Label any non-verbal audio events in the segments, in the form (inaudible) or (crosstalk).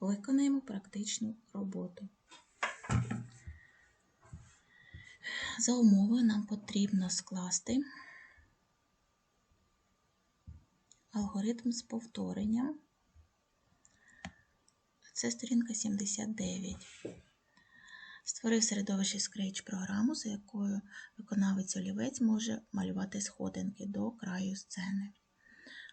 виконаємо практичну роботу. За умовою нам потрібно скласти алгоритм з повторенням. Це сторінка 79. Створив середовище Scratch програму, за якою виконавець олівець може малювати сходинки до краю сцени.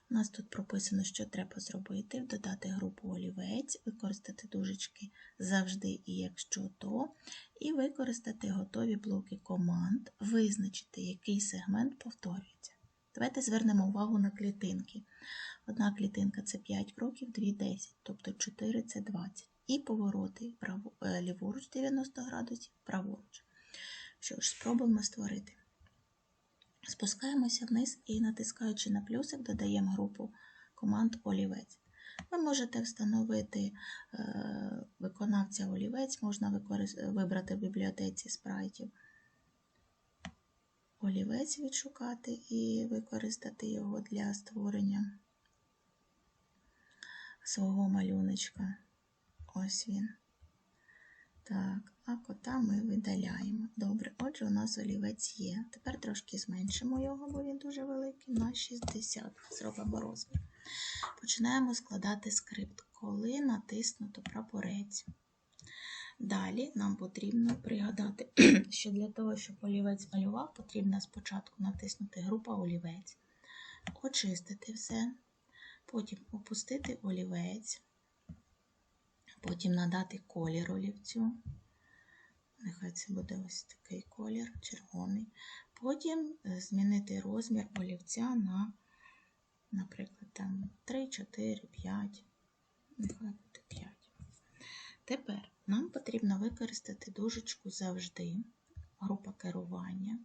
У нас тут прописано, що треба зробити: додати групу олівець, використати дужечки завжди і якщо то, і використати готові блоки команд, визначити, який сегмент повторюється. Давайте звернемо увагу на клітинки. Одна клітинка це 5 кроків, 2 – 10, тобто 4 це 20. І повороти е, ліворуч 90 градусів, праворуч. Що ж, спробуємо створити. Спускаємося вниз і, натискаючи на плюсик, додаємо групу команд олівець. Ви можете встановити е, виконавця олівець, можна вибрати в бібліотеці спрайтів олівець відшукати і використати його для створення свого малюночка. Ось він. Так, а кота ми видаляємо. Добре, отже, у нас олівець є. Тепер трошки зменшимо його, бо він дуже великий, на 60. Зробимо розмір. Починаємо складати скрипт, коли натиснуто прапорець. Далі нам потрібно пригадати, (clears throat) що для того, щоб олівець малював, потрібно спочатку натиснути група олівець, очистити все, потім опустити олівець, потім надати колір олівцю. Нехай це буде ось такий колір, червоний. Потім змінити розмір олівця на, наприклад, там 3, 4, 5, нехай буде 5. Тепер нам потрібно використати дужечку завжди, група керування.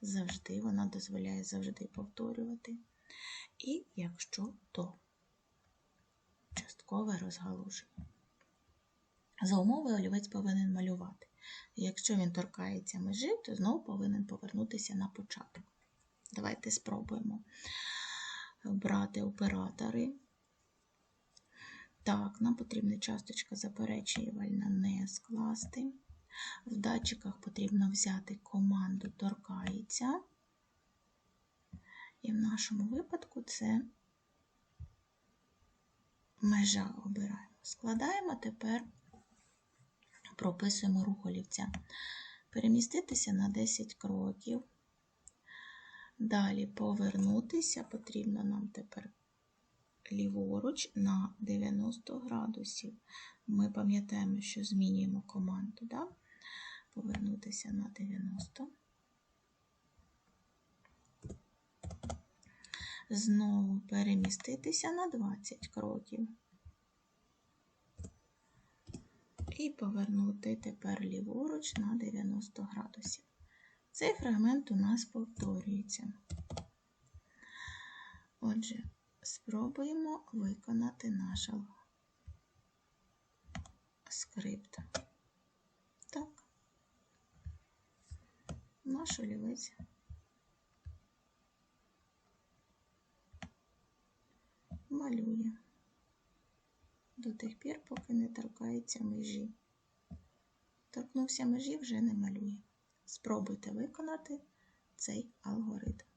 Завжди, вона дозволяє завжди повторювати. І якщо то часткове розгалуження. За умови олівець повинен малювати. Якщо він торкається межі, то знову повинен повернутися на початок. Давайте спробуємо брати оператори. Так, нам потрібна часточка заперечувальна не скласти. В датчиках потрібно взяти команду торкається. І в нашому випадку це межа обираємо. Складаємо тепер, прописуємо рух олівця. Переміститися на 10 кроків. Далі повернутися потрібно нам тепер ліворуч на 90 градусів. Ми пам'ятаємо, що змінюємо команду. Да? Повернутися на 90. Знову переміститися на 20 кроків. І повернути тепер ліворуч на 90 градусів. Цей фрагмент у нас повторюється. Отже, спробуємо виконати наш скрипт. Так, наш олівець. Малює до тих пір, поки не торкається межі. Торкнувся межі, вже не малює. Спробуйте виконати цей алгоритм.